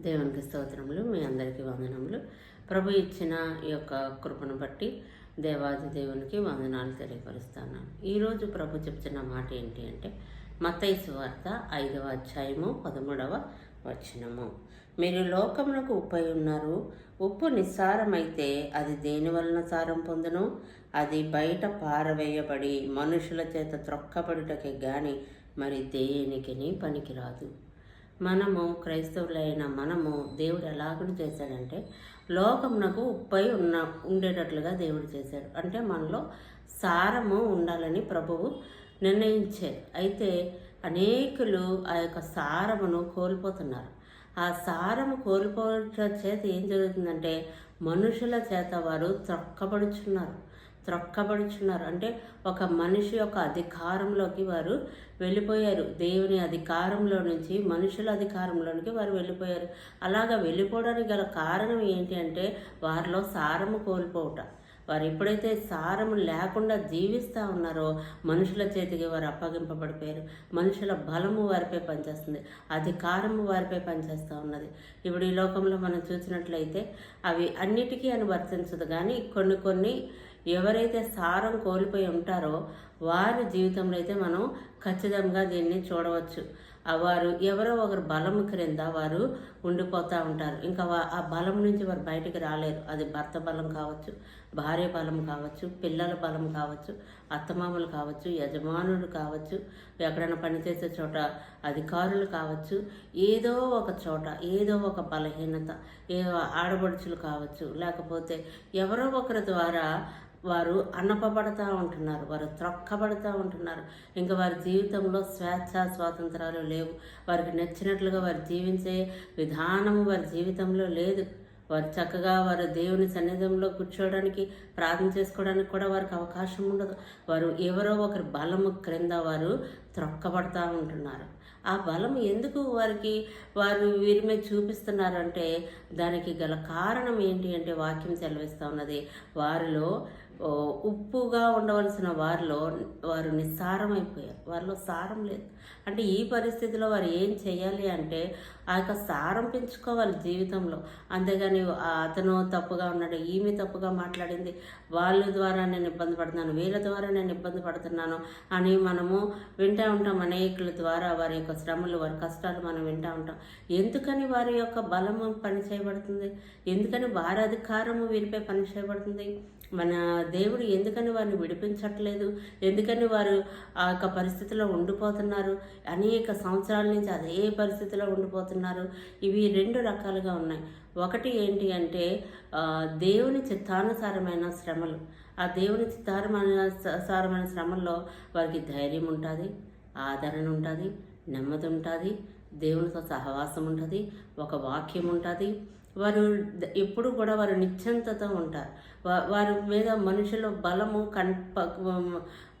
దేవునికి స్తోత్రములు మీ అందరికీ వందనములు. ప్రభు ఇచ్చిన ఈ యొక్క కృపను బట్టి దేవాది దేవునికి వందనాలు తెలియపరుస్తాను. ఈరోజు ప్రభు చెప్తున్న మాట ఏంటి అంటే మతైసు వార్త ఐదవ అధ్యాయము పదమూడవ వచనము. మీరు లోకమునకు ఉప్పై ఉన్నారు. ఉప్పు నిస్సారమైతే అది దేని వలన సారం పొందును? అది బయట పారవేయబడి మనుషుల చేత త్రొక్కబడుటకే గాని మరి దేనికిని పనికిరాదు. మనము క్రైస్తవులైన మనము దేవుడు ఎలాగడు చేశాడంటే లోకమునకు ఉప్పై ఉన్న ఉండేటట్లుగా దేవుడు చేశాడు. అంటే మనలో సారము ఉండాలని ప్రభువు నిర్ణయించారు అయితే అనేకులు ఆ యొక్క సారమును కోల్పోతున్నారు. ఆ సారము కోల్పోవడం చేత ఏం జరుగుతుందంటే మనుషుల చేత వారు త్రొక్కబడుచున్నారు. త్రొక్కబడుచున్నారు. అంటే ఒక మనిషి యొక్క అధికారంలోకి వారు వెళ్ళిపోయారు. దేవుని అధికారంలో నుంచి మనుషుల అధికారంలోనికి వారు వెళ్ళిపోయారు. అలాగా వెళ్ళిపోవడానికి గల కారణం ఏంటి అంటే వారిలో సారము కోల్పోవటం. వారు ఎప్పుడైతే సారము లేకుండా జీవిస్తూ ఉన్నారో మనుషుల చేతికి వారు అప్పగింపబడిపోయారు. మనుషుల బలము వారిపై పనిచేస్తుంది. అధికారము వారిపై పనిచేస్తూ ఉన్నది. ఇప్పుడు ఈ లోకంలో మనం చూసినట్లయితే అవి అన్నిటికీ అనువర్తించదు. కానీ కొన్ని కొన్ని ఎవరైతే సారం కోల్పోయి ఉంటారో వారి జీవితంలో అయితే మనం ఖచ్చితంగా దీన్ని చూడవచ్చు. వారు ఎవరో ఒకరు బలం క్రింద వారు ఉండిపోతూ ఉంటారు. ఇంకా ఆ బలం నుంచి వారు బయటికి రాలేరు. అది భర్త బలం కావచ్చు భార్య బలం కావచ్చు పిల్లల బలం కావచ్చు అత్తమామలు కావచ్చు యజమానులు కావచ్చు ఎక్కడైనా పనిచేసే చోట అధికారులు కావచ్చు ఏదో ఒక చోట ఏదో ఒక బలహీనత ఏదో ఆడబడుచులు కావచ్చు లేకపోతే ఎవరో ఒకరి ద్వారా వారు అన్నపబడతా ఉంటున్నారు వారు త్రొక్కబడతా ఉంటున్నారు. ఇంకా వారి జీవితంలో స్వేచ్ఛ స్వాతంత్రాలు లేవు. వారికి నచ్చినట్లుగా వారు జీవించే విధానము వారి జీవితంలో లేదు. వారు చక్కగా వారు దేవుని సన్నిధంలో కూర్చోవడానికి ప్రార్థన చేసుకోవడానికి కూడా వారికి అవకాశం ఉండదు. వారు ఎవరో ఒకరి బలము క్రింద వారు త్రొక్కబడతా ఉంటున్నారు. ఆ బలం ఎందుకు వారికి వారు వీరి మీద చూపిస్తున్నారంటే దానికి గల కారణం ఏంటి అంటే వాక్యం సెలవిస్తూ ఉన్నది. వారిలో ఉప్పుగా ఉండవలసిన వారిలో వారు నిస్సారం అయిపోయారు వారిలో సారం లేదు. అంటే ఈ పరిస్థితిలో వారు ఏం చేయాలి అంటే ఆ యొక్క సారం పెంచుకోవాలి జీవితంలో. అంతేగాని ఆ అతను తప్పుగా ఉన్నాడు ఈమె తప్పుగా మాట్లాడింది వాళ్ళ ద్వారా నేను ఇబ్బంది పడుతున్నాను వీళ్ళ ద్వారా నేను ఇబ్బంది పడుతున్నాను అని మనము వింటూ ఉంటాం. అనేకుల ద్వారా వారి యొక్క శ్రమలు వారి కష్టాలు మనం వింటూ ఉంటాం. ఎందుకని వారి యొక్క బలము పని చేయబడుతుంది? ఎందుకని వారి అధికారము వీరిపై పని చేయబడుతుంది? మన దేవుడు ఎందుకని వారిని విడిపించట్లేదు? ఎందుకని వారు ఆ యొక్క పరిస్థితిలో ఉండిపోతున్నారు? అనేక సంవత్సరాల నుంచి అదే పరిస్థితిలో ఉండిపోతున్నారు. ఇవి రెండు రకాలుగా ఉన్నాయి. ఒకటి ఏంటి అంటే దేవుని చిత్తానుసారమైన శ్రమలు. ఆ దేవుని చిత్తానుసారమైన శ్రమల్లో వారికి ధైర్యం ఉంటుంది ఆదరణ ఉంటుంది నెమ్మది ఉంటుంది దేవునితో సహవాసం ఉంటుంది ఒక వాక్యం ఉంటుంది. వారు ఎప్పుడు కూడా వారు నిశ్చంతతో ఉంటారు. వారి మీద మనుషుల బలము కన్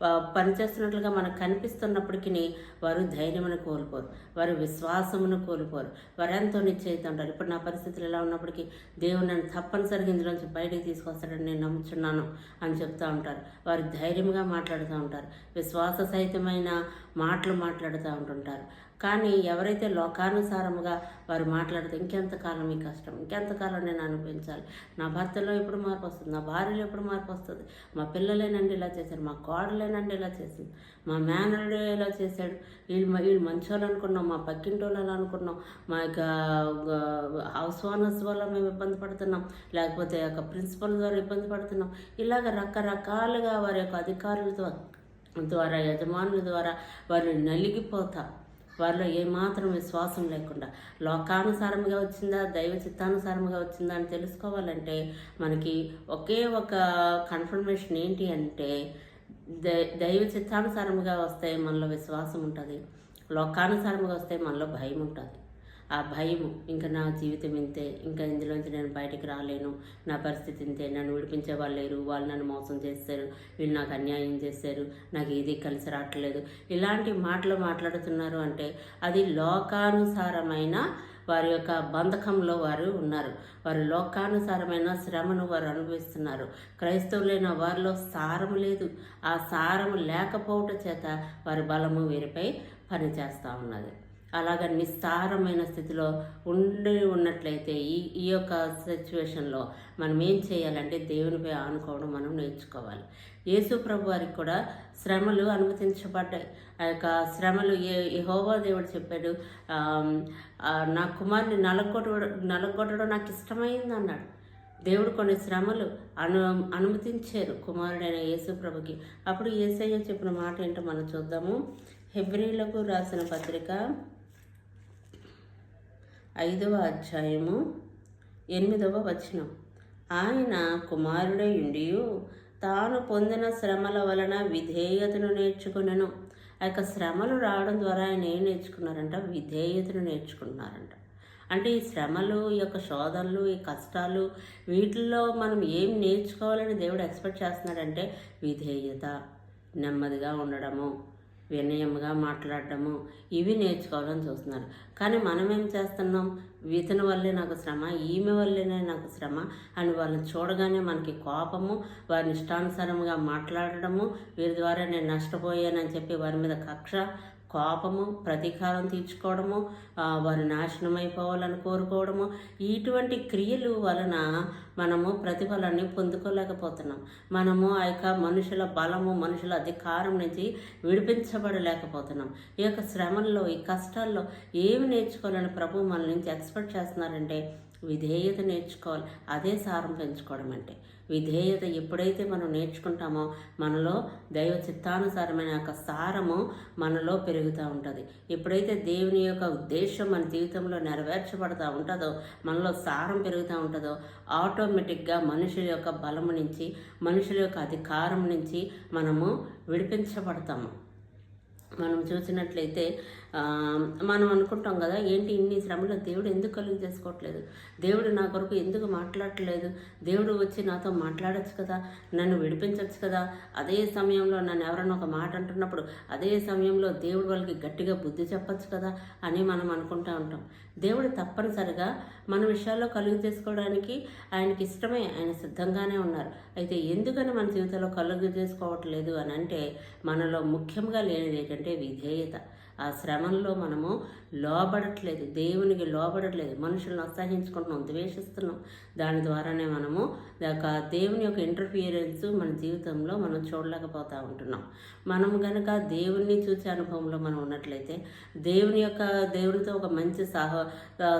ప- పనిచేస్తున్నట్లుగా మనకు కనిపిస్తున్నప్పటికీ వారు ధైర్యమును కోల్పోరు. వారు విశ్వాసమును కోల్పోరు. వారు ఎంతో నిశ్చయిత ఉంటారు. ఇప్పుడు నా పరిస్థితులు ఎలా ఉన్నప్పటికీ దేవుడు నన్ను తప్పనిసరిగా ఇందులోంచి బయటికి తీసుకొస్తాడని నేను నమ్ముచున్నాను అని చెప్తూ ఉంటారు. వారు ధైర్యంగా మాట్లాడుతూ ఉంటారు. విశ్వాస సహితమైన మాటలు మాట్లాడుతూ ఉంటుంటారు. కానీ ఎవరైతే లోకానుసారముగా వారు మాట్లాడితే ఇంకెంతకాలం ఈ కష్టం? ఇంకెంతకాలం నేను అనిపించాలి నా భర్తలో ఎప్పుడు మార్పు వస్తుంది? నా భార్యలో ఎప్పుడు మార్పు వస్తుంది? మా పిల్లలేనండి ఇలా చేశారు? మా కోడలేనండి ఇలా చేసింది? మా మేనరుడు ఇలా చేశాడు? వీళ్ళు వీళ్ళు వీళ్ళు మంచోళ్ళు అనుకున్నాం మా పక్కింటి వాళ్ళు అలా అనుకున్నాం మా యొక్క హౌస్ ఓనర్స్ వల్ల మేము ఇబ్బంది పడుతున్నాం లేకపోతే యొక్క ప్రిన్సిపల్ ద్వారా ఇబ్బంది పడుతున్నాం. ఇలాగ రకరకాలుగా వారి యొక్క అధికారులతో ద్వారా యజమానుల ద్వారా వారు నలిగిపోతా వారిలో ఏమాత్రం విశ్వాసం లేకుండా లోకానుసారముగా వచ్చిందా దైవ చిత్తానుసారముగా వచ్చిందా అని తెలుసుకోవాలంటే మనకి ఒకే ఒక కన్ఫర్మేషన్ ఏంటి అంటే దై దైవ చిత్తానుసారముగా వస్తే మనలో విశ్వాసం ఉంటుంది లోకానుసారముగా వస్తే మనలో భయం ఉంటుంది. ఆ భయము ఇంకా నా జీవితం ఇంతే ఇంకా ఇందులోంచి నేను బయటికి రాలేను. నా పరిస్థితి ఇంతే. నన్ను విడిపించే వాళ్ళు లేరు. వాళ్ళు నన్ను మోసం చేస్తారు. వీళ్ళు నాకు అన్యాయం చేశారు నాకు ఏది కలిసి రావట్లేదు. ఇలాంటి మాటలు మాట్లాడుతున్నారు అంటే అది లోకానుసారమైన వారి యొక్క బంధకంలో వారు ఉన్నారు. వారు లోకానుసారమైన శ్రమను వారు అనుభవిస్తున్నారు. క్రైస్తవులైన వారిలో సారము లేదు. ఆ సారము లేకపోవటం చేత వారి బలము వీరిపై పనిచేస్తూ ఉన్నది. అలాగ నిస్సారమైన స్థితిలో ఉండి ఉన్నట్లయితే ఈ ఈ యొక్క సిచ్యువేషన్లో మనం ఏం చేయాలంటే దేవునిపై ఆనుకోవడం మనం నేర్చుకోవాలి. యేసు ప్రభు వారికి కూడా శ్రమలు అనుమతించబడ్డాయి ఆ యొక్క శ్రమలు ఏ యెహోవా దేవుడు చెప్పాడు నా కుమారుని నలగొట్టడం నలగొట్టడం నాకు ఇష్టమైంది అన్నాడు. దేవుడు కొన్ని శ్రమలు అను అనుమతించారు కుమారుడైన యేసు ప్రభుకి. అప్పుడు ఏసయ్య చెప్పిన మాట ఏంటో మనం చూద్దాము. హెబ్రిలకు రాసిన పత్రిక ఐదవ అధ్యాయము ఎనిమిదవ వచనం. ఆయన కుమారుడై ఉండియు తాను పొందిన శ్రమల వలన విధేయతను నేర్చుకునను. ఆ యొక్క శ్రమలు రావడం ద్వారా ఆయన ఏం నేర్చుకున్నారంట? విధేయతను నేర్చుకున్నారంట. అంటే ఈ శ్రమలు ఈ యొక్క శోధనలు ఈ కష్టాలు వీటిల్లో మనం ఏం నేర్చుకోవాలని దేవుడు ఎక్స్పెక్ట్ చేస్తున్నాడంటే విధేయత నెమ్మదిగా ఉండడము. వినయంగా మాట్లాడటము ఇవి నేర్చుకోవాలని చూస్తున్నారు. కానీ మనం ఏం చేస్తున్నాం? ఇతని వల్లే నాకు శ్రమ ఈమె వల్లనే నాకు శ్రమ అని వాళ్ళని చూడగానే మనకి కోపము వారిని ఇష్టానుసారంగా మాట్లాడడము వీరి ద్వారా నేను నష్టపోయానని చెప్పి వారి మీద కక్ష కోపము ప్రతీకారం తీర్చుకోవడము వారు నాశనం అయిపోవాలని కోరుకోవడము ఇటువంటి క్రియలు వలన మనము ప్రతిఫలాన్ని పొందుకోలేకపోతున్నాం. మనము ఆ యొక్క మనుషుల బలము మనుషుల అధికారం నుంచి విడిపించబడలేకపోతున్నాం. ఈ యొక్క శ్రమల్లో ఈ కష్టాల్లో ఏమి నేర్చుకోవాలని ప్రభు మన నుంచి ఎక్స్పెక్ట్ చేస్తున్నారంటే విధేయత నేర్చుకోవాలి. అదే సారం పెంచుకోవడం అంటే. విధేయత ఎప్పుడైతే మనం నేర్చుకుంటామో మనలో దైవ చిత్తానుసారమైన యొక్క సారము మనలో పెరుగుతూ ఉంటుంది. ఎప్పుడైతే దేవుని యొక్క ఉద్దేశం మన జీవితంలో నెరవేర్చబడుతూ ఉంటుందో మనలో సారం పెరుగుతూ ఉంటుందో ఆటోమేటిక్గా మనుషుల యొక్క బలము నుంచి మనుషుల యొక్క అధికారం నుంచి మనము విడిపించబడతాము. మనం చూసినట్లయితే మనం అనుకుంటాం కదా ఏంటి ఇన్ని శ్రమలు? దేవుడు ఎందుకు కలుగు చేసుకోవట్లేదు? దేవుడు నా కొరకు ఎందుకు మాట్లాడట్లేదు? దేవుడు వచ్చి నాతో మాట్లాడచ్చు కదా నన్ను విడిపించవచ్చు కదా? అదే సమయంలో నన్ను ఎవరైనా ఒక మాట అంటున్నప్పుడు అదే సమయంలో దేవుడు వాళ్ళకి గట్టిగా బుద్ధి చెప్పచ్చు కదా అని మనం అనుకుంటా ఉంటాం. దేవుడు తప్పనిసరిగా మన విషయాల్లో కలుగు చేసుకోవడానికి ఆయనకి ఇష్టమే ఆయన సిద్ధంగానే ఉన్నారు. అయితే ఎందుకని మన జీవితంలో కలుగు చేసుకోవట్లేదు అని అంటే మనలో ముఖ్యంగా లేనిది ఏంటంటే విధేయత. ఆ శ్రమంలో మనము లోబడట్లేదు దేవునికి లోబడట్లేదు మనుషులను అసహించుకుంటున్నాం ద్వేషిస్తున్నాం. దాని ద్వారానే మనము యొక్క దేవుని యొక్క ఇంటర్ఫియరెన్స్ మన జీవితంలో మనం చూడలేకపోతూ ఉంటున్నాం. మనం కనుక దేవుణ్ణి చూసే అనుభవంలో మనం ఉన్నట్లయితే దేవుని యొక్క దేవునితో ఒక మంచి సహ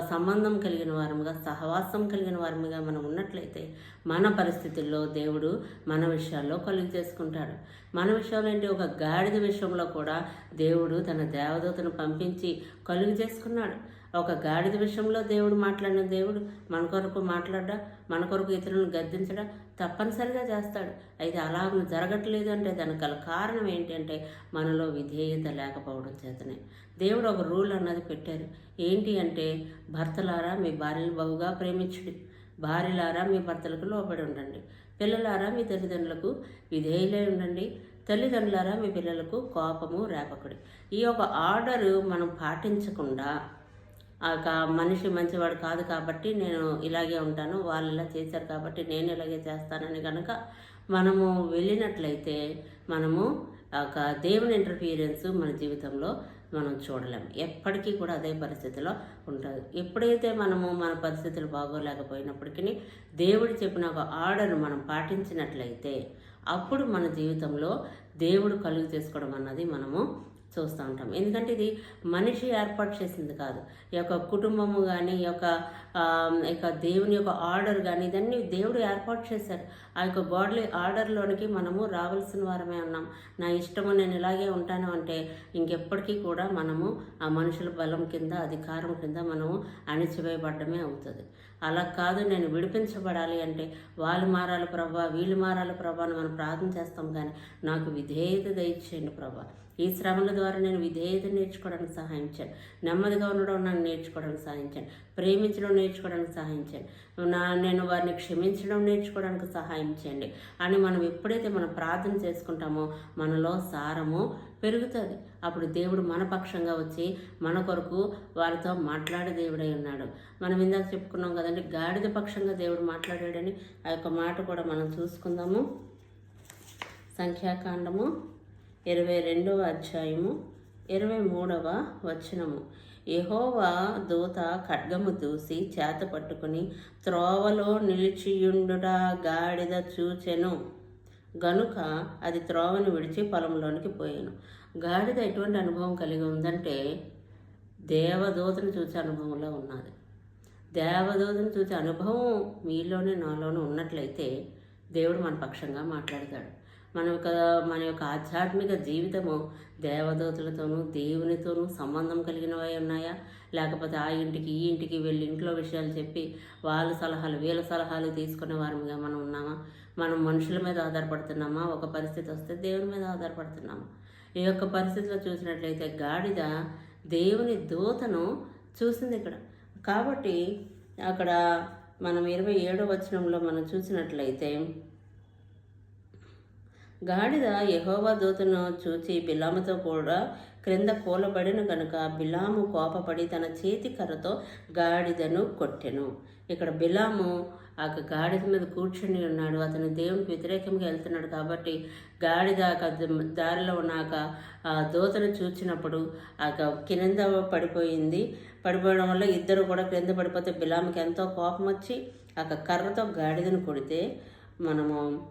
సంబంధం కలిగిన వారముగా సహవాసం కలిగిన వారముగా మనం ఉన్నట్లయితే మన పరిస్థితుల్లో దేవుడు మన విషయాల్లో కలుగు చేసుకుంటాడు. మన విషయంలో ఏంటి? ఒక గాడిద విషయంలో కూడా దేవుడు తన దేవదూతను పంపించి కలుగు చేసుకున్నాడు. ఒక గాడిద విషయంలో దేవుడు మాట్లాడిన దేవుడు మన కొరకు మాట్లాడ్డా మన కొరకు ఇతరులను గద్దించడా? తప్పనిసరిగా చేస్తాడు. అయితే అలా జరగట్లేదు అంటే దానికి గల కారణం ఏంటంటే మనలో విధేయత లేకపోవడం చేతనే. దేవుడు ఒక రూల్ అన్నది పెట్టారు. ఏంటి అంటే భర్తలారా మీ భార్యను బహుగా ప్రేమించుడి. భార్యలారా మీ భర్తలకు లోబడి ఉండండి. పిల్లలారా మీ తల్లిదండ్రులకు విధేయులై ఉండండి. తల్లిదండ్రులారా మీ పిల్లలకు కోపము రేపకుడి. ఈ యొక్క ఆర్డర్ మనం పాటించకుండా ఆ మనిషి మంచివాడు కాదు కాబట్టి నేను ఇలాగే ఉంటాను వాళ్ళు ఇలా చేశారు కాబట్టి నేను ఇలాగే చేస్తానని కనుక మనము వెళ్ళినట్లయితే మనము ఒక దేవుని ఇంటర్ఫీరియన్స్ మన జీవితంలో మనం చూడలేం. ఎప్పటికీ కూడా అదే పరిస్థితిలో ఉంటుంది ఎప్పుడైతే మనము మన పరిస్థితులు బాగోలేకపోయినప్పటికీ దేవుడు చెప్పిన ఒక ఆర్డర్ మనం పాటించినట్లయితే అప్పుడు మన జీవితంలో దేవుడు కలుగు చేసుకోవడం అన్నది మనము చూస్తూ ఉంటాం. ఎందుకంటే ఇది మనిషి ఏర్పాటు చేసింది కాదు. ఈ యొక్క కుటుంబము కానీ ఈ యొక్క ఈ యొక్క దేవుని యొక్క ఆర్డర్ కానీ ఇదన్నీ దేవుడు ఏర్పాటు చేశారు ఆ యొక్క గాడ్లీ ఆర్డర్లోనికి మనము రావాల్సిన వారమే ఉన్నాం. నా ఇష్టము నేను ఇలాగే ఉంటాను అంటే ఇంకెప్పటికీ కూడా మనము ఆ మనుషుల బలం కింద అధికారం కింద మనము అణిచివేయబడ్డమే అవుతుంది. అలా కాదు నేను విడిపించబడాలి అంటే వాళ్ళు మారాలి ప్రభా వీళ్ళు మారాలి ప్రభా అని మనం ప్రార్థన చేస్తాం కానీ నాకు విధేయత దయచేయండి ప్రభా. ఈ శ్రమల ద్వారా నేను విధేయత నేర్చుకోవడానికి సహాయించాను. నెమ్మదిగా ఉండడం నన్ను నేర్చుకోవడానికి సహాయించాను. ప్రేమించడం నేర్చుకోవడానికి సహాయించాను. నా నేను వారిని క్షమించడం నేర్చుకోవడానికి సహాయం చేయండి అని మనం ఎప్పుడైతే మనం ప్రార్థన చేసుకుంటామో మనలో సారము పెరుగుతుంది. అప్పుడు దేవుడు మన పక్షంగా వచ్చి మన కొరకు వారితో మాట్లాడే దేవుడై ఉన్నాడు. మనం ఇందాక చెప్పుకున్నాం కదండి గాడిద పక్షంగా దేవుడు మాట్లాడాడని ఆ యొక్క మాట కూడా మనం చూసుకుందాము. సంఖ్యాకాండము. ఇరవై రెండవ అధ్యాయము ఇరవై మూడవ వచనము. యహోవా దూత ఖడ్గము దూసి చేత పట్టుకుని త్రోవలో నిలిచియుండుట గాడిద చూచెను. గనుక అది త్రోవను విడిచి పొలంలోనికి పోయాను. గాడిద ఎటువంటి అనుభవం కలిగి ఉందంటే దేవదూతను చూసే అనుభవంలో ఉన్నది. దేవదూతను చూసే అనుభవం మీలోనే నాలోనూ ఉన్నట్లయితే దేవుడు మన పక్షంగా మాట్లాడతాడు. మన యొక్క మన యొక్క ఆధ్యాత్మిక జీవితము దేవదూతలతోనూ దేవునితోనూ సంబంధం కలిగినవై ఉన్నాయా? లేకపోతే ఆ ఇంటికి ఈ ఇంటికి వెళ్ళి ఇంట్లో విషయాలు చెప్పి వాళ్ళ సలహాలు వీళ్ళ సలహాలు తీసుకునే వారిగా మనం ఉన్నామా? మనం మనుషుల మీద ఆధారపడుతున్నామా? ఒక పరిస్థితి వస్తే దేవుని మీద ఆధారపడుతున్నామా? ఈ యొక్క పరిస్థితిలో చూసినట్లయితే గాడిద దేవుని దూతను చూసింది ఇక్కడ. కాబట్టి అక్కడ మనం ఇరవై ఏడో వచనంలో మనం చూసినట్లయితే గాడిద యహోవా దూతను చూచి బిలాముతో కూడా క్రింద కూలబడిన కనుక బిలాము కోపపడి తన చేతి కర్రతో గాడిదను కొట్టెను. ఇక్కడ బిలాము ఆ గాడిద మీద కూర్చుని ఉన్నాడు. అతను దేవునికి వ్యతిరేకంగా వెళ్తున్నాడు కాబట్టి గాడిద దారిలో ఉన్నాక ఆ దూతను చూచినప్పుడు ఆ క్రింద పడిపోయింది. పడిపోవడం వల్ల ఇద్దరు కూడా క్రింద పడిపోతే బిలాముకి ఎంతో కోపం వచ్చి ఆ కర్రతో గాడిదను కొడితే మనము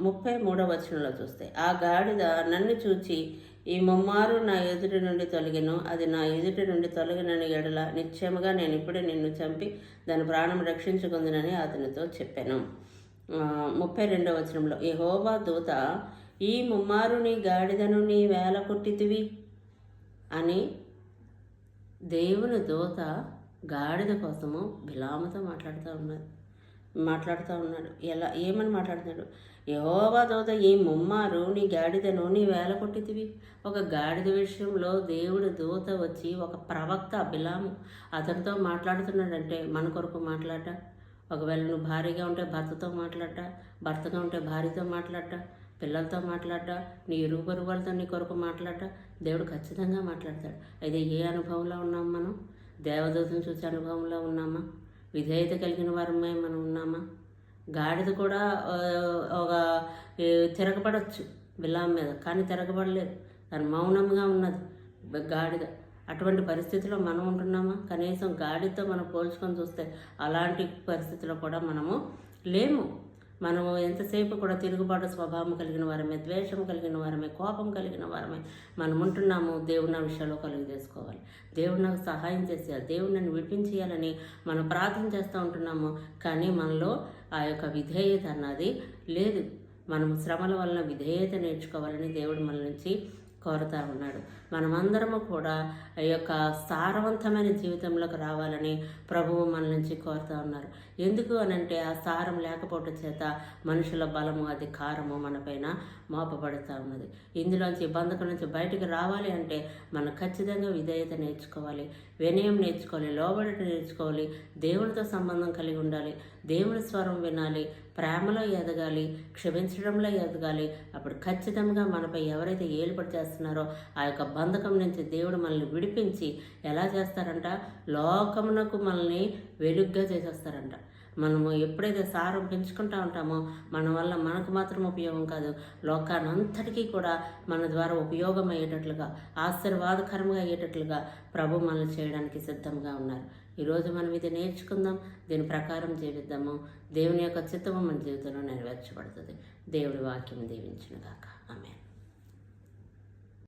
ముప్పై మూడవ వచనంలో చూస్తే ఆ గాడిద నన్ను చూచి ఈ ముమ్మారు నా ఎదుటి నుండి తొలగిను. అది నా ఎదుటి నుండి తొలగినని ఎడల. నిశ్చయముగా నేను ఇప్పుడే నిన్ను చంపి దాని ప్రాణం రక్షించుకుందునని అతనితో చెప్పాను. ముప్పై రెండవ వచనంలో యెహోవా దూత ఈ ముమ్మారు నీ గాడిదను నీ వేల కొట్టితివి? అని దేవుని దూత గాడిద కోసము బిలాముతో మాట్లాడుతూ ఉన్నది మాట్లాడుతూ ఉన్నాడు. ఎలా ఏమని మాట్లాడుతున్నాడు? యహోవా దోత ఈ ముమ్మారు నీ గాడిదను నీ వేల కొట్టితివి. ఒక గాడిద విషయంలో దేవుడు దూత వచ్చి ఒక ప్రవక్త బిలాము అతనితో మాట్లాడుతున్నాడంటే మన కొరకు మాట్లాడ ఒకవేళ నువ్వు భార్యగా ఉంటే భర్తతో మాట్లాడ్డా భర్తగా ఉంటే భార్యతో మాట్లాడ్డా పిల్లలతో మాట్లాడ్డా నీ ఇరుగు పొరుగు వాళ్ళతో నీ కొరకు మాట్లాడ్డా దేవుడు ఖచ్చితంగా మాట్లాడతాడు. అయితే ఏ అనుభవంలో ఉన్నాం మనం? దేవదూతను చూసే అనుభవంలో ఉన్నామా? విధేయత కలిగిన వారమే మనం ఉన్నామా? గాడిద కూడా ఒక తిరగబడవచ్చు బిల్లాం మీద కానీ తిరగబడలేదు. దాని మౌనంగా ఉన్నది. గాడిద అటువంటి పరిస్థితిలో మనం ఉంటున్నామా? కనీసం గాడితో మనం పోల్చుకొని చూస్తే అలాంటి పరిస్థితిలో కూడా మనము లేము. మనము ఎంతసేపు కూడా తిరుగుబాటు స్వభావం కలిగిన వారమే ద్వేషం కలిగిన వారమే కోపం కలిగిన వారమే మనం ఉంటున్నాము దేవుని విషయాలు విషయంలో కలుగు చేసుకోవాలి. దేవుడు నాకు సహాయం చేసేయాలి. దేవుడు నన్ను విడిపించేయాలని మనం ప్రార్థన చేస్తూ ఉంటున్నాము. కానీ మనలో ఆ యొక్క విధేయత అన్నది లేదు. మనం శ్రమల వలన విధేయత నేర్చుకోవాలని దేవుడు మన నుంచి కోరుతా ఉన్నాడు. మనమందరము కూడా ఈ యొక్క సారవంతమైన జీవితంలోకి రావాలని ప్రభువు మన నుంచి కోరుతా ఉన్నారు. ఎందుకు అనంటే ఆ సారం లేకపోవటం చేత మనుషుల బలము అధికారము మనపైన మోపబడుతూ ఉన్నది. ఇందులోంచి బంధకం నుంచి బయటకు రావాలి అంటే మనం ఖచ్చితంగా విధేయత నేర్చుకోవాలి. వినయం నేర్చుకోవాలి లోబడట నేర్చుకోవాలి. దేవునితో సంబంధం కలిగి ఉండాలి. దేవుని స్వరం వినాలి ప్రేమలో ఎదగాలి క్షమించడంలో ఎదగాలి. అప్పుడు ఖచ్చితంగా మనపై ఎవరైతే ఏలుబడి చేస్తున్నారో ఆ యొక్క బంధకం నుంచి దేవుడు మనల్ని విడిపించి ఎలా చేస్తారంట? లోకమునకు మనల్ని వెలుగ్గా చేసేస్తారంట. మనము ఎప్పుడైతే సారం పెంచుకుంటా ఉంటామో మన వల్ల మనకు మాత్రం ఉపయోగం కాదు. లోకానంతటికీ కూడా మన ద్వారా ఉపయోగం అయ్యేటట్లుగా ఆశీర్వాదకరంగా అయ్యేటట్లుగా ప్రభు మనల్ని చేయడానికి సిద్ధంగా ఉన్నారు. ఈరోజు మనం ఇది నేర్చుకుందాం. దీని ప్రకారం జీవిద్దాము. దేవుని యొక్క చిత్తము మన జీవితంలో నెరవేర్చబడుతుంది. దేవుడి వాక్యం దీవించిన గాక ఆమె